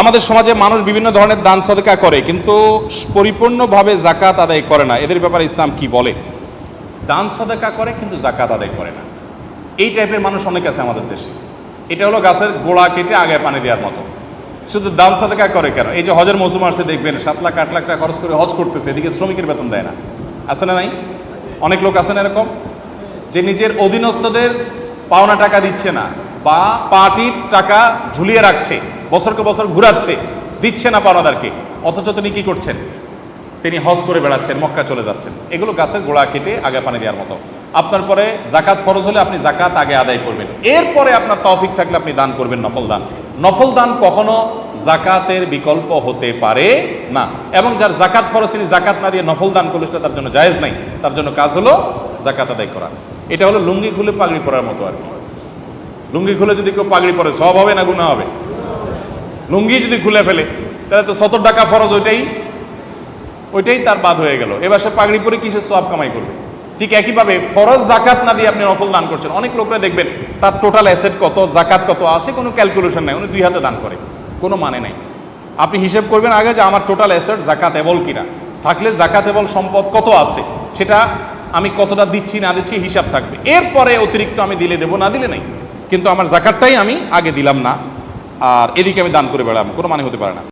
আমাদের সমাজে মানুষ বিভিন্ন ধরনের দান সদকা করে, কিন্তু পরিপূর্ণভাবে জাকাত আদায় করে না। এদের ব্যাপারে ইসলাম কি বলে? দান সদকা করে, কিন্তু জাকাত আদায় করে না। এই টাইপের মানুষ অনেক আছে আমাদের দেশে। এটা হলো গাছের গোড়া কেটে আগে পানি দেওয়ার মতো। শুধু দান সাদাকা করে কেন? এই যে হজের মৌসুম আসছে, দেখবেন সাত লাখ, আট লাখ টাকা খরচ করে হজ করতেছে, এদিকে শ্রমিকের বেতন দেয় না। আছে না নাই? অনেক লোক আছে না এরকম? যে নিজের অধীনস্থদের পাওনা টাকা দিচ্ছে না। বা পার্টির টাকা ঝুলিয়ে রাখছে, বছরকে বছর ঘুরাচ্ছে, দিচ্ছে না পাওনাদারকে, অথচ তিনি কি করছেন? তিনি হজ করে বেড়াচ্ছেন, মক্কা চলে যাচ্ছেন। এগুলো গাছের গোড়া কেটে আগে পানি দেওয়ার মতো। আপনার পরে জাকাত ফরজ হলে আপনি জাকাত আগে আদায় করবেন। এরপরে আপনার তৌফিক থাকলে আপনি দান করবেন নফল দান। নফল দান কখনো জাকাতের বিকল্প হতে পারে না। এবং যার জাকাত ফরজ, তিনি জাকাত না দিয়ে নফল দান করলে সেটা তার জন্য জায়েজ নাই। তার জন্য কাজ হলো জাকাত আদায় করা। এটা হলো লুঙ্গি খুলে পাগড়ি পরার মতো আর কি। লুঙ্গি খুলে যদি কেউ পাগড়ি পরে, সব হবে না গুণা হবে? লুঙ্গি যদি খুলে ফেলে, তাহলে তো সত্তর টাকা ফরজ, ওইটাই ওইটাই তার বাদ হয়ে গেল। এবার সে পাগড়ি পরে কিসের সব কামাই করবে? ঠিক একইভাবে ফরজ জাকাত না দিয়ে আপনি নফল দান করছেন। অনেক লোকরা দেখবেন, তার টোটাল অ্যাসেট কত, জাকাত কত, আসে কোনো ক্যালকুলেশন নাই, উনি দুই হাতে দান করে, কোনো মানে নাই। আপনি হিসেব করবেন আগে যে আমার টোটাল অ্যাসেট জাকাত এবল কিনা। থাকলে জাকাত এবল সম্পদ কত আছে, সেটা আমি কতটা দিচ্ছি না দিচ্ছি হিসাব থাকবে। এরপরে অতিরিক্ত আমি দিলে দেবো, না দিলে নাই। কিন্তু আমার জাকাতটাই আমি আগে দিলাম না, আর এদিকে আমি দান করে বেড়াম কোনো মানে হতে পারে না।